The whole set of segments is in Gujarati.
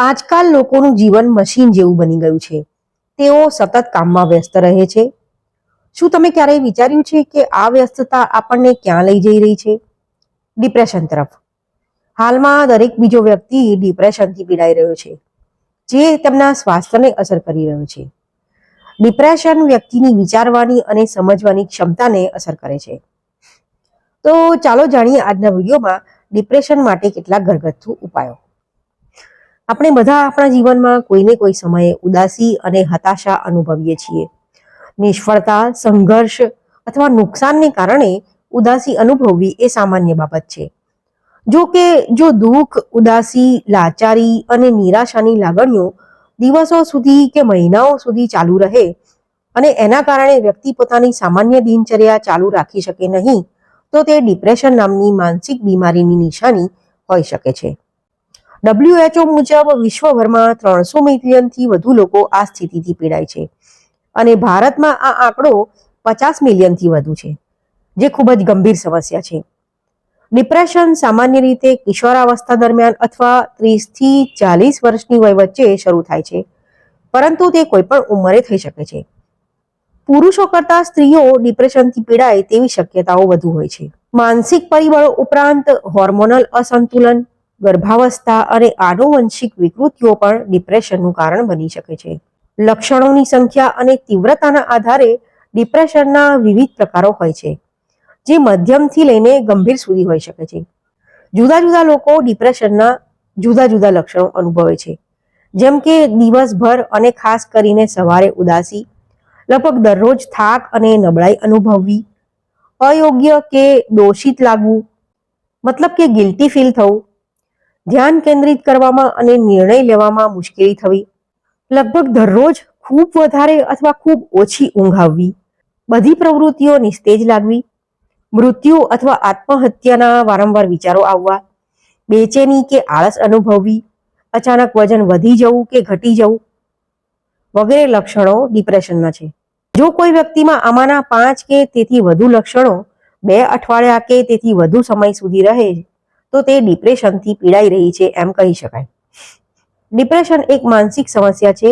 આજકાલ લોકોનું જીવન મશીન જેવું બની ગયું છે. તેઓ સતત કામમાં વ્યસ્ત રહે છે. શું તમે ક્યારેય વિચાર્યું છે કે આ વ્યસ્તતા આપણને ક્યાં લઈ જઈ રહી છે? ડિપ્રેશન તરફ. હાલમાં દરેક બીજો વ્યક્તિ ડિપ્રેશનથી પીડાઈ રહ્યો છે, જે તેમના સ્વાસ્થ્યને અસર કરી રહ્યો છે. ડિપ્રેશન વ્યક્તિની વિચારવાની અને સમજવાની ક્ષમતાને અસર કરે છે. તો ચાલો જાણીએ આજના વિડીયોમાં ડિપ્રેશન માટે કેટલાક ઘરગથ્થુ ઉપાયો. આપણે બધા આપણા જીવનમાં કોઈને કોઈ સમયે ઉદાસી અને હતાશા અનુભવીએ છીએ. નિષ્ફળતા, સંઘર્ષ અથવા નુકસાનને કારણે ઉદાસી અનુભવવી એ સામાન્ય બાબત છે. જો કે, જો દુઃખ, ઉદાસી, લાચારી અને નિરાશાની લાગણીઓ દિવસો સુધી કે મહિનાઓ સુધી ચાલુ રહે અને એના કારણે વ્યક્તિ પોતાની સામાન્ય દિનચર્યા ચાલુ રાખી શકે નહીં, તો તે ડિપ્રેશન નામની માનસિક બીમારીની નિશાની હોઈ શકે છે. WHO મુજબ વિશ્વભરમાં ત્રણસો મિલિયનથી વધુ લોકો આ સ્થિતિથી પીડાય છે. અને ભારતમાં આ આંકડો પચાસ મિલિયનથી વધુ છે, જે ખૂબ જ ગંભીર સમસ્યા છે. ડિપ્રેશન સામાન્ય રીતે કિશોરાવસ્થા દરમિયાન અથવા ત્રીસથી ચાલીસ વર્ષની વય વચ્ચે શરૂ થાય છે, પરંતુ તે કોઈ પણ ઉંમરે થઈ શકે છે. પુરુષો કરતા સ્ત્રીઓ ડિપ્રેશનથી પીડાય તેવી શક્યતાઓ વધુ હોય છે. માનસિક પરિબળો ઉપરાંત હોર્મોનલ અસંતુલન ગર્ભાવસ્થા અને આનુવંશિક વિકૃતિઓ પણ ડિપ્રેશનનું કારણ બની શકે છે. લક્ષણોની સંખ્યા અને તીવ્રતાના આધારે ડિપ્રેશનના વિવિધ પ્રકારો હોય છે, જે મધ્યમથી લઈને ગંભીર સુધી હોઈ શકે છે. જુદા જુદા લોકો ડિપ્રેશનના જુદા જુદા લક્ષણો અનુભવે છે, જેમ કે દિવસભર અને ખાસ કરીને સવારે ઉદાસી, લગભગ દરરોજ થાક અને નબળાઈ અનુભવવી, અયોગ્ય કે દોષિત લાગવું, મતલબ કે ગિલ્ટી ફીલ થવું ધ્યાન કેન્દ્રિત કરવામાં અને નિર્ણય લેવામાં મુશ્કેલી થવી, લગભગ દરરોજ ખૂબ વધારે અથવા ખૂબ ઓછી ઊંઘ આવવી, બધી પ્રવૃત્તિઓ નિસ્તેજ લાગવી, મૃત્યુ અથવા આત્મહત્યાના વારંવાર વિચારો આવવા, બેચેની કે આળસ અનુભવવી, અચાનક વજન વધી જવું કે ઘટી જવું વગેરે લક્ષણો ડિપ્રેશનના છે. જો કોઈ વ્યક્તિમાં આમાંના પાંચ કે તેથી વધુ લક્ષણો, બે અઠવાડિયા કે તેથી વધુ સમય સુધી રહે તો તે ડિપ્રેશનથી પીડાઈ રહી છે એમ કહી શકાય. ડિપ્રેશન એક માનસિક સમસ્યા છે,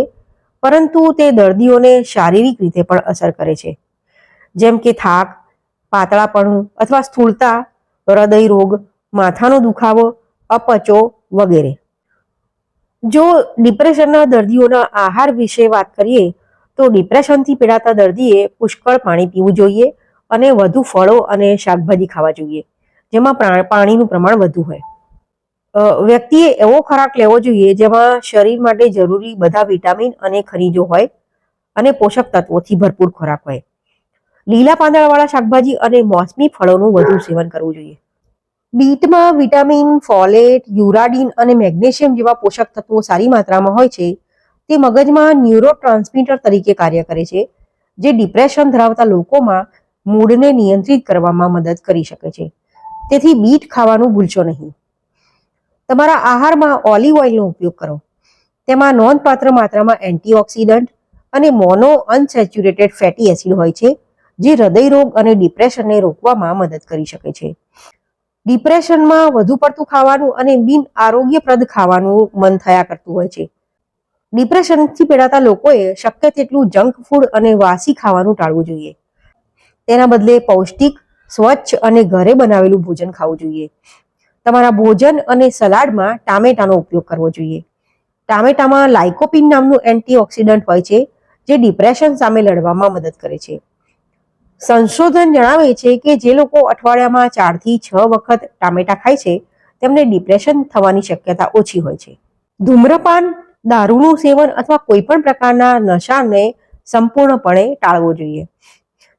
પરંતુ તે દર્દીઓને શારીરિક રીતે પણ અસર કરે છે. જેમ કે થાક, પાતળાપણું અથવા સ્થૂળતા, હૃદય રોગ, માથાનો દુખાવો, અપચો વગેરે. જો ડિપ્રેશનના દર્દીઓના આહાર વિશે વાત કરીએ, તો ડિપ્રેશનથી પીડાતા દર્દીએ પુષ્કળ પાણી પીવું જોઈએ અને વધુ ફળો અને શાકભાજી ખાવા જોઈએ. જેમાં પાણીનું પ્રમાણ વધુ હોય. વ્યક્તિએ એવો ખોરાક લેવો જોઈએ જેમાં શરીર માટે જરૂરી બધા વિટામિન અને ખનિજો હોય અને પોષક તત્વોથી ભરપૂર ખોરાક હોય. લીલા પાંદડાવાળા શાકભાજી અને મોસમી ફળોનું વધુ સેવન કરવું જોઈએ. બીટમાં વિટામિન, ફોલેટ, યુરાડિન અને મેગ્નેશિયમ જેવા પોષક તત્વો સારી માત્રામાં હોય છે. તે મગજમાં ન્યુરો તરીકે કાર્ય કરે છે, જે ડિપ્રેશન ધરાવતા લોકોમાં મૂડને નિયંત્રિત કરવામાં મદદ કરી શકે છે. તેથી બીટ ખાવાનું ભૂલશો નહીં. તમારા આહારમાં ઓલિવ ઓઇલનો ઉપયોગ કરો. તેમાં નોંધપાત્ર માત્રામાં એન્ટીઓક્સિડન્ટ અને મોનો અનસેચ્યુરેટેડ ફેટી એસિડ હોય છે, જે હૃદય રોગ અને ડિપ્રેશનને રોકવામાં મદદ કરી શકે છે. ડિપ્રેશનમાં વધુ પડતું ખાવાનું અને બિન આરોગ્યપ્રદ ખાવાનું મન થયા કરતું હોય છે. ડિપ્રેશનથી પીડાતા લોકોએ શક્ય તેટલું જંક ફૂડ અને વાસી ખાવાનું ટાળવું જોઈએ. તેના બદલે પૌષ્ટિક સ્વચ્છ અને ઘરે બનાવેલું ભોજન ખાવું જોઈએ. તમારા ભોજન અને સલાડમાં ટામેટાનો ઉપયોગ કરવો જોઈએ. ટામેટામાં લાઇકોપિન નામનું એન્ટીઓક્સિડન્ટ હોય છે, જે ડિપ્રેશન સામે લડવામાં મદદ કરે છે. સંશોધન જણાવે છે કે જે લોકો અઠવાડિયામાં ચારથી છ વખત ટામેટા ખાય છે, તેમને ડિપ્રેશન થવાની શક્યતા ઓછી હોય છે. ધૂમ્રપાન, દારૂનું સેવન અથવા કોઈ પણ પ્રકારના નશાને સંપૂર્ણપણે ટાળવો જોઈએ.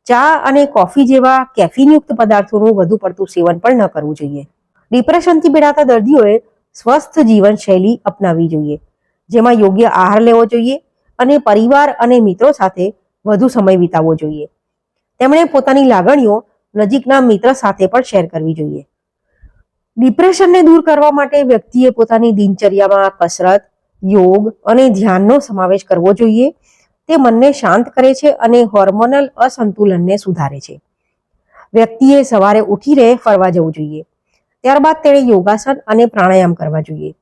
ચા અને કોફી જેવા કેફીનયુક્ત પદાર્થોનું વધુ પડતું સેવન પણ ન કરવું જોઈએ. ડિપ્રેશનથી પીડાતા દર્દીઓએ સ્વસ્થ જીવનશૈલી અપનાવવી જોઈએ, જેમાં યોગ્ય આહાર લેવો જોઈએ અને પરિવાર અને મિત્રો સાથે વધુ સમય વિતાવવો જોઈએ. તેમણે પોતાની લાગણીઓ નજીકના મિત્ર સાથે પણ શેર કરવી જોઈએ. ડિપ્રેશનને દૂર કરવા માટે વ્યક્તિએ પોતાની દિનચર્યામાં કસરત, યોગ અને ધ્યાનનો સમાવેશ કરવો જોઈએ તે મનને શાંત કરે છે અને હોર્મોનલ અસંતુલનને સુધારે છે. વ્યક્તિએ સવારે ઉઠીને ફરવા જવું જોઈએ. ત્યારબાદ તેણે યોગાસન અને પ્રાણાયામ કરવા જોઈએ.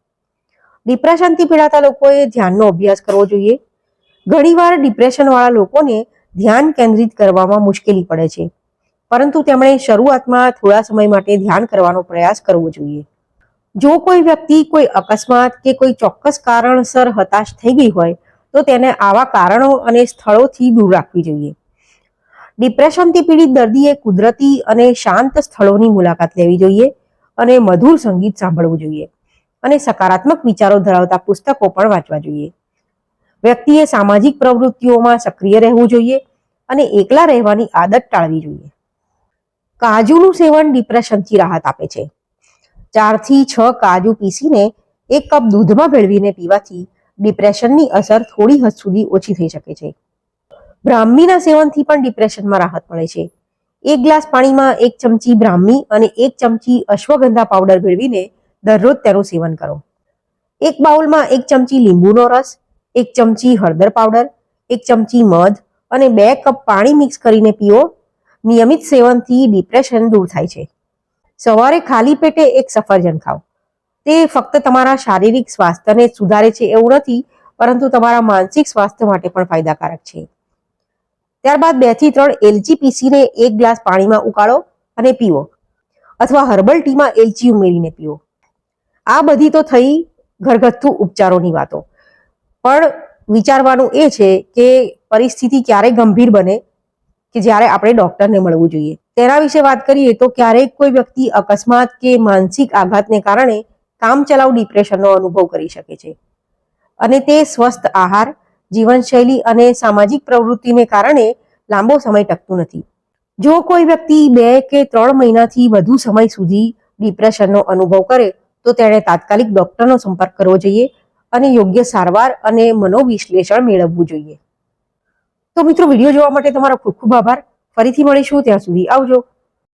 ડિપ્રેશનથી પીડાતા લોકોએ ધ્યાનનો અભ્યાસ કરવો જોઈએ. ઘણીવાર ડિપ્રેશનવાળા લોકોને ધ્યાન કેન્દ્રિત કરવામાં મુશ્કેલી પડે છે. પરંતુ તેમણે શરૂઆતમાં થોડા સમય માટે ધ્યાન કરવાનો પ્રયાસ કરવો જોઈએ. જો કોઈ વ્યક્તિ કોઈ અકસ્માત કે કોઈ ચોક્કસ કારણસર હતાશ થઈ ગઈ હોય તો તેને આવા કારણો અને સ્થળોથી દૂર રાખવી જોઈએ. ડિપ્રેશનથી પીડિત દર્દીએ કુદરતી અને શાંત સ્થળોની મુલાકાત લેવી જોઈએ અને મધુર સંગીત સાંભળવું જોઈએ અને સકારાત્મક વિચારો ધરાવતા પુસ્તકો પણ વાંચવા જોઈએ. વ્યક્તિએ સામાજિક પ્રવૃત્તિઓમાં સક્રિય રહેવું જોઈએ અને એકલા રહેવાની આદત ટાળવી જોઈએ. કાજુનું સેવન ડિપ્રેશનથી રાહત આપે છે. ચારથી છ કાજુ પીસીને એક કપ દૂધમાં ભેળવીને પીવાથી ડિપ્રેશનની અસર થોડી હદ સુધી ઓછી થઈ શકે છે. બ્રાહ્મીના સેવનથી પણ ડિપ્રેશનમાં રાહત મળે છે. એક ગ્લાસ પાણીમાં એક ચમચી બ્રાહ્મી અને એક ચમચી અશ્વગંધા પાવડર ભેળવીને દરરોજ તેનું સેવન કરો. એક બાઉલમાં એક ચમચી લીંબુનો રસ, એક ચમચી હળદર પાવડર, એક ચમચી મધ અને બે કપ પાણી મિક્સ કરીને પીઓ. નિયમિત સેવનથી ડિપ્રેશન દૂર થાય છે. સવારે ખાલી પેટે એક સફરજન ખાઓ. તે ફક્ત તમારા શારીરિક સ્વાસ્થ્યને સુધારે છે એવું નથી, પરંતુ તમારા માનસિક સ્વાસ્થ્ય માટે પણ ફાયદાકારક છે. ત્યારબાદ બેથી ત્રણ એલચી પીસીને એક ગ્લાસ પાણીમાં ઉકાળો અને પીવો, અથવા હર્બલ ટીમાં એલચી ઉમેરીને પીવો. આ બધી તો થઈ ઘરગથ્થુ ઉપચારોની વાતો. પણ વિચારવાનું એ છે કે પરિસ્થિતિ ક્યારે ગંભીર બને કે જ્યારે આપણે ડોક્ટરને મળવું જોઈએ. તેના વિશે વાત કરીએ તો ક્યારેક કોઈ વ્યક્તિ અકસ્માત કે માનસિક આઘાતને કારણે કામચલાઉ ડિપ્રેશનનો અનુભવ કરી શકે છે. અને તે સ્વસ્થ આહાર, જીવનશૈલી અને સામાજિક પ્રવૃત્તિને કારણે લાંબો સમય ટકતું નથી. જો કોઈ વ્યક્તિ બે કે ત્રણ મહિનાથી વધુ સમય સુધી ડિપ્રેશનનો અનુભવ કરે, તો તેણે તાત્કાલિક ડોક્ટરનો સંપર્ક કરવો જોઈએ અને યોગ્ય સારવાર અને મનોવિશ્લેષણ મેળવવું જોઈએ. તો મિત્રો, વીડિયો જોવા માટે તમારો ખૂબ ખૂબ આભાર. ફરીથી મળીશું, ત્યાં સુધી આવજો.